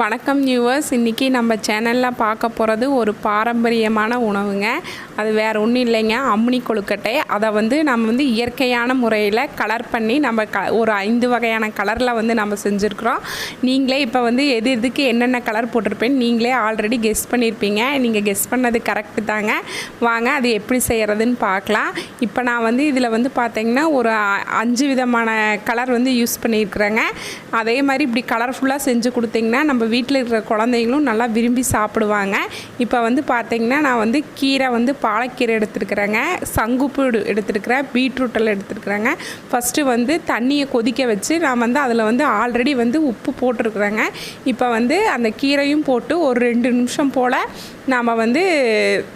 வணக்கம் நியூவர்ஸ் இன்றைக்கி நம்ம சேனலில் பார்க்க போகிறது ஒரு பாரம்பரியமான உணவுங்க. அது வேறு ஒன்றும் இல்லைங்க. அம்னி கொழுக்கட்டை. அதை வந்து நம்ம வந்து இயற்கையான முறையில் கலர் பண்ணி நம்ம க ஒரு ஐந்து வகையான கலரில் வந்து நம்ம செஞ்சுருக்குறோம். நீங்களே இப்போ வந்து எது எதுக்கு என்னென்ன கலர் போட்டிருப்பேன்னு நீங்களே ஆல்ரெடி கெஸ் பண்ணியிருப்பீங்க நீங்கள் கெஸ் பண்ணது கரெக்டு தாங்க. வாங்க அது எப்படி செய்கிறதுன்னு பார்க்கலாம். இப்போ நான் வந்து இதில் வந்து பார்த்தீங்கன்னா ஒரு அஞ்சு விதமான கலர் வந்து யூஸ் பண்ணியிருக்கிறேங்க. அதே மாதிரி இப்படி கலர்ஃபுல்லாக செஞ்சு கொடுத்தீங்கன்னா நம்ம வீட்டில் இருக்கிற குழந்தைங்களும் நல்லா விரும்பி சாப்பிடுவாங்க. இப்போ வந்து பார்த்திங்கன்னா நான் வந்து கீரை வந்து பாலக்கீரை எடுத்துருக்குறேங்க. சங்குப்பு எடுத்துருக்குறேன். பீட்ரூட்டெல்லாம் பீட்ரூட்டில் எடுத்துருக்குறேங்க. ஃபஸ்ட்டு வந்து தண்ணியை கொதிக்க வச்சு நான் வந்து அதில் வந்து ஆல்ரெடி வந்து உப்பு போட்டிருக்குறேங்க. இப்போ வந்து அந்த கீரையும் போட்டு ஒரு ரெண்டு நிமிஷம் போல் நாம் வந்து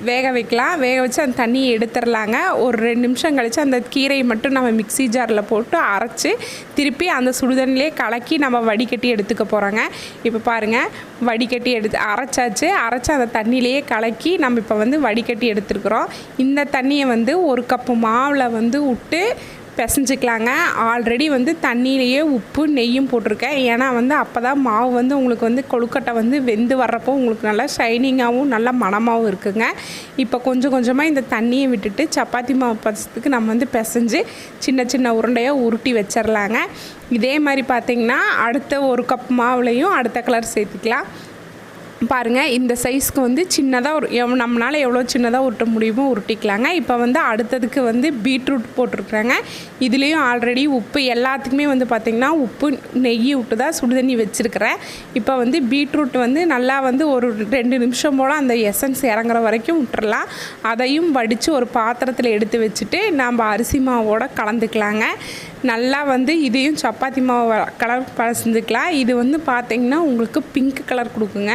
வேக வைக்கலாம். வேக வச்சு அந்த தண்ணியை எடுத்துடலாங்க ஒரு ரெண்டு நிமிஷம் கழித்து அந்த கீரையை மட்டும் நம்ம மிக்ஸி ஜாரில் போட்டு அரைச்சி திருப்பி அந்த சுடுதண்ணிலே கலக்கி நம்ம வடிகட்டி எடுத்துக்க போகிறோங்க இப்போ பாருங்கள் வடிகட்டி எடுத்து அரைச்சாச்சு. அரைச்சி அந்த தண்ணியிலேயே கலக்கி நம்ம இப்போ வந்து வடிகட்டி எடுத்துருக்குறோம். இந்த தண்ணியை வந்து ஒரு கப்பு மாவில் வந்து விட்டு பிசைஞ்சிக்கலாங்க. ஆல்ரெடி வந்து தண்ணியிலேயே உப்பு நெய்யும் போட்டிருக்கேன். ஏன்னா வந்து அப்போ தான் மாவு வந்து உங்களுக்கு வந்து கொழுக்கட்டை வந்து வெந்து வர்றப்போ உங்களுக்கு நல்லா ஷைனிங்காகவும் நல்லா மணமாகவும் இருக்குங்க. இப்போ கொஞ்சம் கொஞ்சமாக இந்த தண்ணியை விட்டுட்டு சப்பாத்தி மாவு பசத்துக்கு நம்ம வந்து பிசைஞ்சு சின்ன சின்ன உருண்டையாக உருட்டி வச்சிடலாங்க இதே மாதிரி பார்த்திங்கன்னா அடுத்த ஒரு கப் மாவுலையும் அடுத்த கலர் சேர்த்துக்கலாம். பாருங்கள் இந்த சைஸ்க்கு வந்து சின்னதாக ஒரு எவ் நம்மளால் எவ்வளோ சின்னதாக உருட்ட முடியுமோ உருட்டிக்கலாங்க. இப்போ வந்து அடுத்ததுக்கு வந்து பீட்ரூட் போட்டிருக்குறாங்க. இதுலேயும் ஆல்ரெடி உப்பு எல்லாத்துக்குமே வந்து பார்த்திங்கன்னா உப்பு நெய் விட்டு தான் சுடுதண்ணி வச்சுருக்கிறேன். இப்போ வந்து பீட்ரூட் வந்து நல்லா வந்து ஒரு ரெண்டு நிமிஷம் போல் அந்த எசன்ஸ் இறங்குற வரைக்கும் விட்டுறலாம் அதையும் வடித்து ஒரு பாத்திரத்தில் எடுத்து வச்சுட்டு நம்ம அரிசி மாவோட கலந்துக்கலாங்க. நல்லா வந்து இதையும் சப்பாத்தி மாவு கலர் பசஞ்சுக்கலாம் இது வந்து பார்த்திங்கன்னா உங்களுக்கு பிங்க் கலர் கொடுக்குங்க.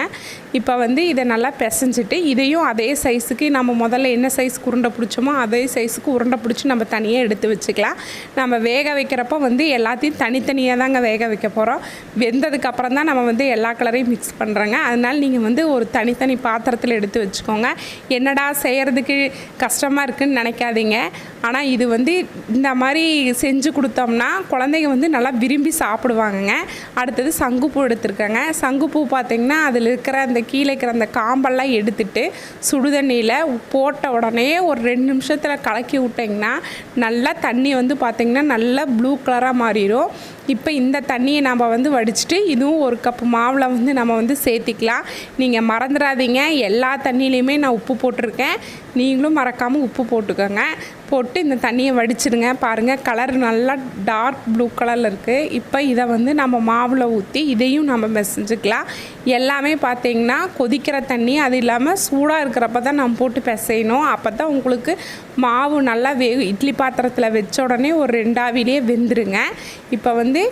இப்போ வந்து இதை நல்லா பிசைஞ்சிட்டு இதையும் அதே சைஸுக்கு நம்ம முதல்ல என்ன சைஸ்க்கு உருண்டை பிடிச்சோமோ அதே சைஸுக்கு உருண்டை பிடிச்சி நம்ம தனியாக எடுத்து வச்சுக்கலாம். நம்ம வேக வைக்கிறப்போ வந்து எல்லாத்தையும் தனித்தனியாக தாங்க வேக வைக்க போகிறோம் வெந்ததுக்கப்புறம் தான் நம்ம வந்து எல்லா கலரையும் மிக்ஸ் பண்ணுறோங்க அதனால் நீங்கள் வந்து ஒரு தனித்தனி பாத்திரத்தில் எடுத்து வச்சுக்கோங்க. என்னடா செய்கிறதுக்கு கஷ்டமாக இருக்குன்னு நினைக்காதீங்க. ஆனால் இது வந்து இந்த மாதிரி செஞ்சு கொடுத்தோம்னா குழந்தைங்க வந்து நல்லா விரும்பி சாப்பிடுவாங்கங்க. அடுத்தது சங்குப்பூ எடுத்திருக்கேங்க. சங்குப்பூ பார்த்திங்கன்னா அதில் இருக்கிற அந்த கீழே இருக்கிற அந்த காம்பெல்லாம் எடுத்துட்டு சுடுதண்ணியில் போட்ட உடனே ஒரு ரெண்டு நிமிஷத்தில் கலக்கி விட்டிங்கன்னா நல்லா தண்ணி வந்து பார்த்திங்கன்னா நல்லா ப்ளூ கலராக மாறிடும் இப்போ இந்த தண்ணியை நம்ம வந்து வடிச்சிட்டு இதுவும் ஒரு கப் மாவில் வந்து நம்ம வந்து சேர்த்திக்கலாம். நீங்கள் மறந்துடாதீங்க எல்லா தண்ணியிலையுமே நான் உப்பு போட்டிருக்கேன். நீங்களும் மறக்காமல் உப்பு போட்டுக்கோங்க. போட்டு இந்த தண்ணியை வடிச்சிடுங்க. பாருங்கள் கலர் நல்லா டார்க் ப்ளூ கலரில் இருக்குது இப்போ இதை வந்து நம்ம மாவில் ஊற்றி இதையும் நம்ம பிசைஞ்சிக்கலாம். எல்லாமே பார்த்தீங்கன்னா கொதிக்கிற தண்ணி அது இல்லாமல் சூடாக இருக்கிறப்ப தான் நம்ம போட்டு பிசையணும். அப்போ தான் உங்களுக்கு மாவு நல்லா வே இட்லி பாத்திரத்தில் வச்ச உடனே ஒரு ரெண்டாவிலேயே வெந்துருங்க. இப்போ வந்து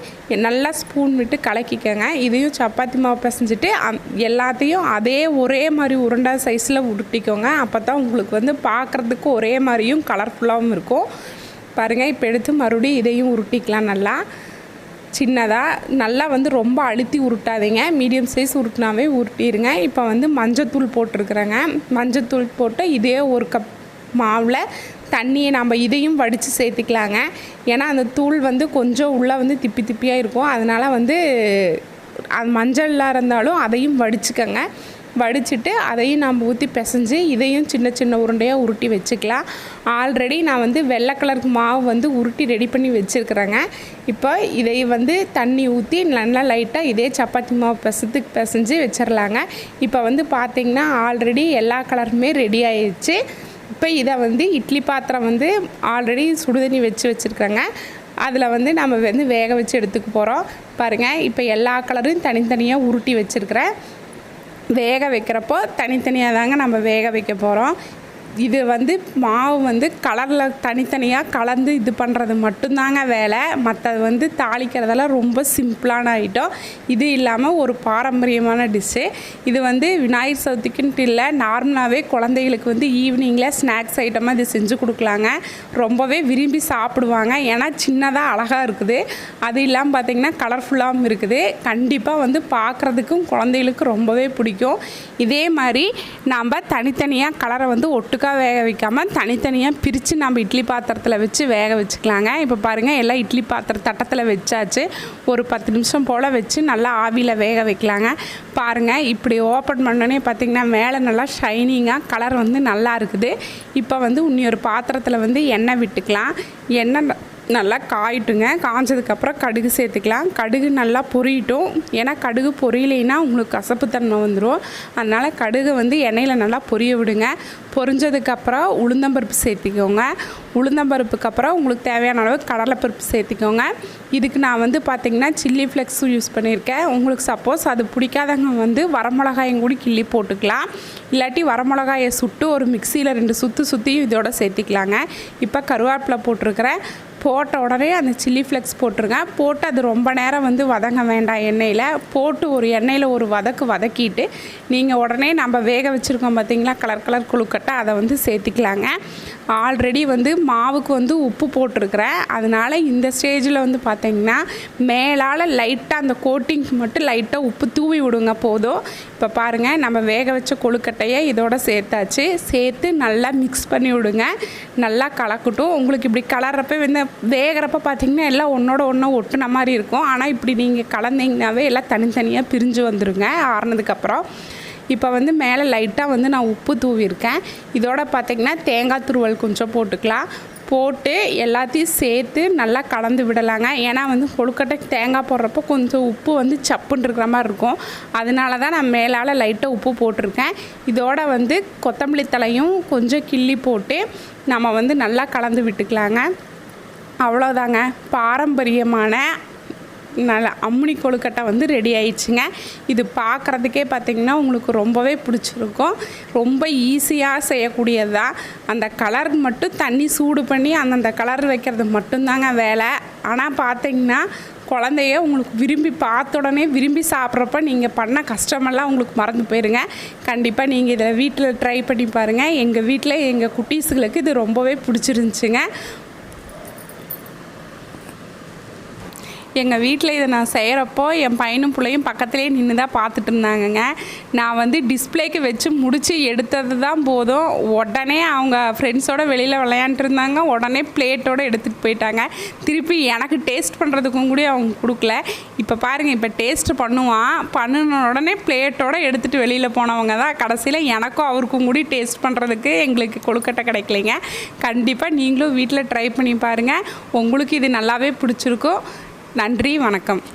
நல்லா ஸ்பூன் விட்டு கலக்கிக்கங்க. இதையும் சப்பாத்தி மாவு பிசைஞ்சிட்டு அந் எல்லாத்தையும் அதே ஒரே மாதிரி உருண்டை சைஸில் உருட்டிக்கோங்க. அப்போ தான் உங்களுக்கு வந்து பார்க்குறதுக்கு ஒரே மாதிரியும் கலர்ஃபுல்லாகவும் இருக்கும். பாருங்கள் இப்போ எடுத்து மறுபடியும் இதையும் உருட்டிக்கலாம் நல்லா. சின்னதாக நல்லா வந்து ரொம்ப அழுத்தி உருட்டாதீங்க. மீடியம் சைஸ் உருட்டினாவே உருட்டிடுங்க இப்போ வந்து மஞ்சத்தூள் போட்டிருக்குறேங்க. மஞ்சத்தூள் போட்டு இதே ஒரு கப் மாவில் தண்ணியை நம்ம இதையும் வடித்து சேர்த்துக்கலாங்க. ஏன்னா அந்த தூள் வந்து கொஞ்சம் உள்ளே வந்து திப்பி திப்பியாக இருக்கும். அதனால் வந்து அது மஞ்சள்லாம் இருந்தாலும் அதையும் வடிச்சுக்கோங்க. வடிச்சிட்டு அதையும் நம்ம ஊற்றி பிசைஞ்சு இதையும் சின்ன சின்ன உருண்டையாக உருட்டி வச்சுக்கலாம். ஆல்ரெடி நான் வந்து வெள்ளை கலர் மாவு வந்து உருட்டி ரெடி பண்ணி வச்சுருக்குறேங்க. இப்போ இதை வந்து தண்ணி ஊற்றி நல்லா லைட்டாக இதே சப்பாத்தி மாவு பிசத்துக்கு பிசைஞ்சு வச்சிடலாங்க இப்போ வந்து பார்த்திங்கன்னா ஆல்ரெடி எல்லா கலருமே ரெடி ஆயிடுச்சு இப்போ இதை வந்து இட்லி பாத்திரம் வந்து ஆல்ரெடி சுடுதண்ணி வச்சு வச்சுருக்குறேங்க. அதில் வந்து நம்ம வந்து வேக வச்சு எடுத்துக்க போகிறோம் பாருங்கள் இப்போ எல்லா கலரும் தனித்தனியாக உருட்டி வச்சுருக்கிறேன். வேக வைக்கிறப்போ தனித்தனியாக தாங்க நம்ம வேக வைக்க போகிறோம் இது வந்து மாவு வந்து கலரில் தனித்தனியாக கலந்து இது பண்ணுறது மட்டும்தாங்க வேலை. மற்றது வந்து தாளிக்கிறதெல்லாம் ரொம்ப சிம்பிளான ஐட்டம். இது இல்லாமல் ஒரு பாரம்பரியமான டிஷ்ஷு. இது வந்து விநாயகர் சதுர்த்திக்குன்ட்டு இல்லை நார்மலாகவே குழந்தைகளுக்கு வந்து ஈவினிங்கில் ஸ்நாக்ஸ் ஐட்டமாக இது செஞ்சு கொடுக்கலாங்க. ரொம்பவே விரும்பி சாப்பிடுவாங்க. ஏன்னா சின்னதாக அழகாக இருக்குது. அது இல்லாமல் பார்த்திங்கன்னா கலர்ஃபுல்லாகவும் இருக்குது. கண்டிப்பாக வந்து பார்க்குறதுக்கும் குழந்தைகளுக்கு ரொம்பவே பிடிக்கும். இதே மாதிரி நாம் தனித்தனியாக கலரை வந்து ஒட்டு ஒட்டுக்கா வேக வைக்காமல் தனித்தனியாக பிரித்து நம்ம இட்லி பாத்திரத்தில் வச்சு வேக வச்சுக்கலாங்க. இப்போ பாருங்கள் எல்லாம் இட்லி பாத்திர தட்டத்தில் வச்சாச்சு. ஒரு பத்து நிமிஷம் போல் வச்சு நல்லா ஆவியில் வேக வைக்கலாங்க. பாருங்கள் இப்படி ஓப்பன் பண்ணோன்னே பார்த்திங்கன்னா மேலே நல்லா ஷைனிங்காக கலர் வந்து நல்லா இருக்குது. இப்போ வந்து இன்னொரு ஒரு பாத்திரத்தில் வந்து எண்ணெய் விட்டுக்கலாம். எண்ணெய் நல்லா காயிட்டுங்க. காஞ்சதுக்கப்புறம் கடுகு சேர்த்துக்கலாம். கடுகு நல்லா பொரியட்டும். ஏன்னா கடுகு பொரியலைன்னா உங்களுக்கு கசப்புத்தன்மை வந்துடும் அதனால் கடுகு வந்து எண்ணெயில் நல்லா பொரிய விடுங்க. பொரிஞ்சதுக்கப்புறம் உளுந்தம்பருப்பு சேர்த்திக்கோங்க. உளுந்தம்பருப்புக்கு அப்புறம் உங்களுக்கு தேவையான அளவு கடலைப்பருப்பு சேர்த்திக்கோங்க. இதுக்கு நான் வந்து பார்த்திங்கன்னா சில்லி ஃப்ளெக்ஸும் யூஸ் பண்ணியிருக்கேன். உங்களுக்கு சப்போஸ் அது பிடிக்காதவங்க வந்து வரமிளகாயும் கூட கிள்ளி போட்டுக்கலாம். இல்லாட்டி வரமிளகாயை சுட்டு ஒரு மிக்சியில் ரெண்டு சுற்று சுற்றியும் இதோட சேர்த்திக்கலாங்க. இப்போ கருவேப்பிலை போட்டிருக்கிறேன். போட்ட உடனே அந்த சில்லி ஃப்ளெக்ஸ் போட்டுருங்க போட்டு அது ரொம்ப நேரம் வந்து வதங்க வேண்டாம் எண்ணெயில். போட்டு ஒரு எண்ணெயில் ஒரு வதக்கு வதக்கிட்டு நீங்கள் உடனே நம்ம வேக வச்சுருக்கோம் பார்த்தீங்களா கலர் கலர் குழுக்கட்டை அதை வந்து சேர்த்திக்கலாங்க. ஆல்ரெடி வந்து மாவுக்கு வந்து உப்பு போட்டிருக்கிறேன். அதனால் இந்த ஸ்டேஜில் வந்து பார்த்தீங்கன்னா மேலால் லைட்டாக அந்த கோட்டிங்க்கு மட்டும் லைட்டாக உப்பு தூவி விடுங்க போதும். இப்போ பாருங்கள் நம்ம வேக வச்ச கொழுக்கட்டையை இதோட சேர்த்தாச்சு. சேர்த்து நல்லா மிக்ஸ் பண்ணி விடுங்க. நல்லா கலக்கட்டும். உங்களுக்கு இப்படி கலர்றப்ப வந்து வேகிறப்ப பார்த்தீங்கன்னா எல்லாம் ஒன்றோட ஒன்று ஒட்டுன மாதிரி இருக்கும். ஆனால் இப்படி நீங்கள் கலந்தீங்கனாவே எல்லாம் தனித்தனியாக பிரிஞ்சு வந்துடுங்க ஆறுனதுக்கப்புறம் இப்போ வந்து மேலே லைட்டாக வந்து நான் உப்பு தூவியிருக்கேன். இதோட பார்த்தீங்கன்னா தேங்காய் துருவல் கொஞ்சம் போட்டுக்கலாம். போட்டு எல்லாத்தையும் சேர்த்து நல்லா கலந்து விடலாங்க. ஏன்னா வந்து கொழுக்கட்டை தேங்காய் போடுறப்போ கொஞ்சம் உப்பு வந்து சப்புன்னு இருக்கிற மாதிரி இருக்கும். அதனால தான் நான் மேலால் லைட்டாக உப்பு போட்டிருக்கேன். இதோட வந்து கொத்தமல்லி தலையும் கொஞ்சம் கிள்ளி போட்டு நம்ம வந்து நல்லா கலந்து விட்டுக்கலாங்க. அவ்வளோதாங்க பாரம்பரியமான நல்ல அம்முனி கொழுக்கட்டை வந்து ரெடி ஆயிடுச்சுங்க. இது பார்க்குறதுக்கே பார்த்திங்கன்னா உங்களுக்கு ரொம்பவே பிடிச்சிருக்கும். ரொம்ப ஈஸியாக செய்யக்கூடியது. தான் அந்த கலர் மட்டும் தண்ணி சூடு பண்ணி அந்தந்த கலர் வைக்கிறது மட்டும்தாங்க வேலை. ஆனால் பார்த்தீங்கன்னா குழந்தைய உங்களுக்கு விரும்பி பார்த்த உடனே விரும்பி சாப்பிட்றப்ப நீங்கள் பண்ண கஷ்டமெல்லாம் உங்களுக்கு மறந்து போயிருங்க. கண்டிப்பாக நீங்கள் இதை வீட்டில் ட்ரை பண்ணி பாருங்கள் எங்கள் வீட்டில் எங்கள் குட்டீஸுகளுக்கு இது ரொம்பவே பிடிச்சிருந்துச்சுங்க. எங்கள் வீட்டில் இதை நான் செய்கிறப்போ என் பையனும் பிள்ளையும் பக்கத்துலேயே நின்று தான் பார்த்துட்டு இருந்தாங்கங்க. நான் வந்து டிஸ்பிளேக்கு வச்சு முடித்து எடுத்தது தான் போதும். உடனே அவங்க ஃப்ரெண்ட்ஸோட வெளியில் விளையாண்டுருந்தாங்க இருந்தாங்க. உடனே பிளேட்டோடு எடுத்துகிட்டு போயிட்டாங்க. திருப்பி எனக்கு டேஸ்ட் பண்ணுறதுக்கும் கூட அவங்க கொடுக்கல. இப்போ பாருங்கள் இப்போ டேஸ்ட் பண்ணுவான். பண்ணின உடனே பிளேட்டோடு எடுத்துகிட்டு வெளியில் போனவங்க தான். கடைசியில் எனக்கும் அவருக்கும் கூட டேஸ்ட் பண்ணுறதுக்கு எங்களுக்கு கொழுக்கட்டை கிடைக்கலைங்க. கண்டிப்பாக நீங்களும் வீட்டில் ட்ரை பண்ணி பாருங்கள் உங்களுக்கு இது நல்லாவே பிடிச்சிருக்கும். நன்றி வணக்கம்.